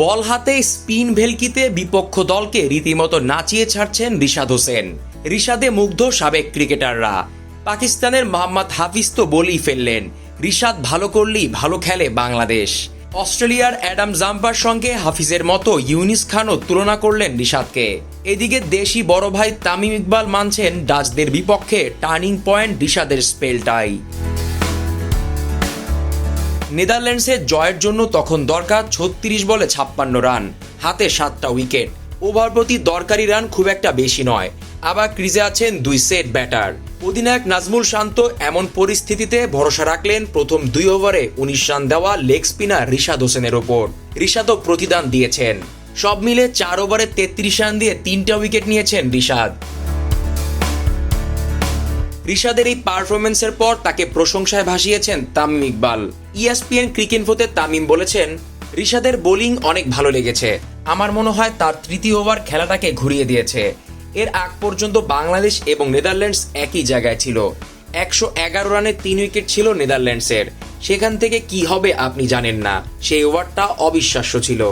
বল হাতে স্পিন ভেলকিতে বিপক্ষ দলকে রীতিমতো নাচিয়ে ছাড়ছেন রিশাদ হোসেন। রিশাদে মুগ্ধ সাবেক ক্রিকেটাররা। পাকিস্তানের মোহাম্মদ হাফিজ তো বলেই ফেললেন, রিশাদ ভালো করলেই ভালো খেলে বাংলাদেশ। অস্ট্রেলিয়ার অ্যাডাম জাম্পার সঙ্গে হাফিজের মতো ইউনিস খানও তুলনা করলেন রিশাদকে। এদিকে দেশি বড় ভাই তামিম ইকবাল মানছেন ডাচদের বিপক্ষে টার্নিং পয়েন্ট রিশাদের স্পেলটাই। নেদারল্যান্ডসে জয়ের জন্য তখন দরকার ছত্রিশ বলে ছাপ্পান্ন রান, হাতে সাতটা উইকেট। ওভার প্রতি দরকারি রান খুব একটা বেশি নয়। আবার ক্রিজে আছেন দুই সেট ব্যাটার। অধিনায়ক নাজমুল শান্ত এমন পরিস্থিতিতে ভরসা রাখলেন প্রথম দুই ওভারে উনিশ রান দেওয়া লেগ স্পিনার রিশাদ হোসেনের ওপর। রিশাদও প্রতিদান দিয়েছেন। সব মিলে চার ওভারে তেত্রিশ রান দিয়ে তিনটা উইকেট নিয়েছেন রিশাদ। রিশাদের এই পারফরমেন্সের পর তাকে প্রশংসায় ভাসিয়েছেন তামিম ইকবাল। ইএসপিএন ক্রিকেনফোতে তামিম বলেছেন, রিশাদের বোলিং অনেক ভালো লেগেছে। আমার মনে হয় তার তৃতীয় ওভার খেলাটাকে ঘুরিয়ে দিয়েছে। এর আগ পর্যন্ত বাংলাদেশ এবং নেদারল্যান্ডস একই জায়গায় ছিল। একশো এগারো রানে তিন উইকেট ছিল নেদারল্যান্ডসের। সেখান থেকে কি হবে আপনি জানেন না। সেই ওভারটা অবিশ্বাস্য ছিল।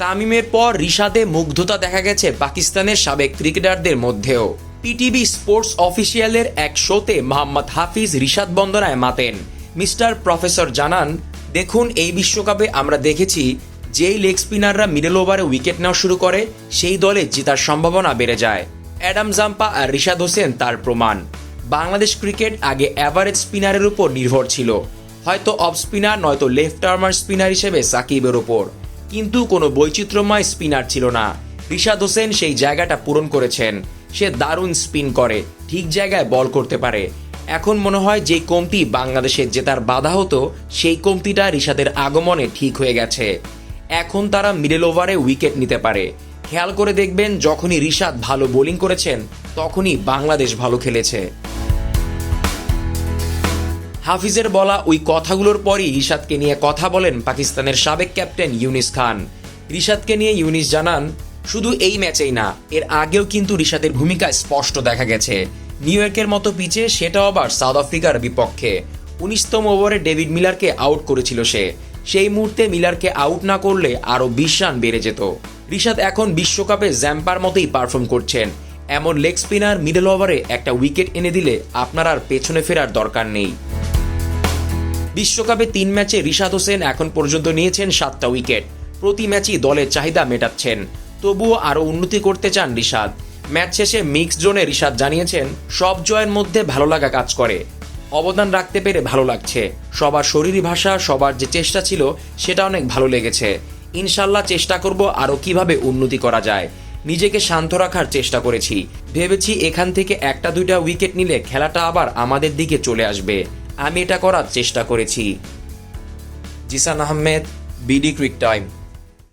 তামিমের পর রিশাদে মুগ্ধতা দেখা গেছে পাকিস্তানের সাবেক ক্রিকেটারদের মধ্যেও। পিটিভি স্পোর্টস অফিসিয়ালের এক শোতে মোহাম্মদ হাফিজ রিশাদ বন্দনায় মাতেন। মিস্টার প্রফেসর জানান, দেখুন, এই বিশ্বকাপে আমরা দেখেছি, যেই লেগ স্পিনাররা মিডল ওভারে উইকেট নেওয়া শুরু করে, সেই দলে জেতার সম্ভাবনা বেড়ে যায়। অ্যাডাম জাম্পা আর রিশাদ হোসেন তার প্রমাণ। বাংলাদেশ ক্রিকেট আগে অ্যাভারেজ স্পিনারের উপর নির্ভর ছিল। হয়তো অফ স্পিনার, নয়তো লেফট আর্মার স্পিনার হিসেবে সাকিবের ওপর কিন্তু কোনো বৈচিত্র্যময় স্পিনার ছিল না। রিশাদ হোসেন সেই জায়গাটা পূরণ করেছেন। সে দারুণ স্পিন করে, ঠিক জায়গায় বল করতে পারে। এখন মনে হয় যে কমতি বাংলাদেশের জেতার বাধা হতো, সেই কমতিটা রিশাদের আগমনে ঠিক হয়ে গেছে। এখন তারা মিডল ওভারে উইকেট নিতে পারে। খেয়াল করে দেখবেন, যখনই রিশাদ ভালো বোলিং করেছেন, তখনই বাংলাদেশ ভালো খেলেছে। হাফিজের বলা ওই কথাগুলোর পরই রিশাদকে নিয়ে কথা বলেন পাকিস্তানের সাবেক ক্যাপ্টেন ইউনিস খান। রিশাদকে নিয়ে ইউনিস জানান শুধু এই ম্যাচেই না, এর আগেও কিন্তু রিশাদের ভূমিকা স্পষ্ট দেখা গেছে। নিউ ইয়র্কের মতো পিচে সেটা আবার সাউথ আফ্রিকার বিপক্ষে। উনিশতম ওভারে ডেভিড মিলারকে আউট করেছিল সে। সেই মুহূর্তে মিলারকে আউট না করলে আরও বিশ রান বেড়ে যেত। রিশাদ এখন বিশ্বকাপে জ্যাম্পার মতোই পারফর্ম করছেন। এমন লেগ স্পিনার মিডল ওভারে একটা উইকেট এনে দিলে আপনার আর পেছনে ফেরার দরকার নেই। বিশ্বকাপে তিন ম্যাচে রিশাদ হোসেন এখন পর্যন্ত নিয়েছেন সাতটা উইকেট। প্রতি ম্যাচই দলের চাহিদা মেটাচ্ছেন। তবুও আরও উন্নতি করতে চান রিশাদ। ম্যাচ শেষে মিক্স জোনে রিশাদ জানিয়েছেন, সব জয়ের মধ্যে ভালো লাগা কাজ করে। অবদান রাখতে পেরে ভালো লাগছে। সবার শরীরী ভাষা, সবার যে চেষ্টা ছিল, সেটা অনেক ভালো লেগেছে। ইনশাল্লাহ চেষ্টা করব আরও কীভাবে উন্নতি করা যায়। নিজেকে শান্ত রাখার চেষ্টা করেছি। ভেবেছি এখান থেকে একটা দুইটা উইকেট নিলে খেলাটা আবার আমাদের দিকে চলে আসবে। আমি এটা করার চেষ্টা করেছি। Zisan Ahmed, BD cric time.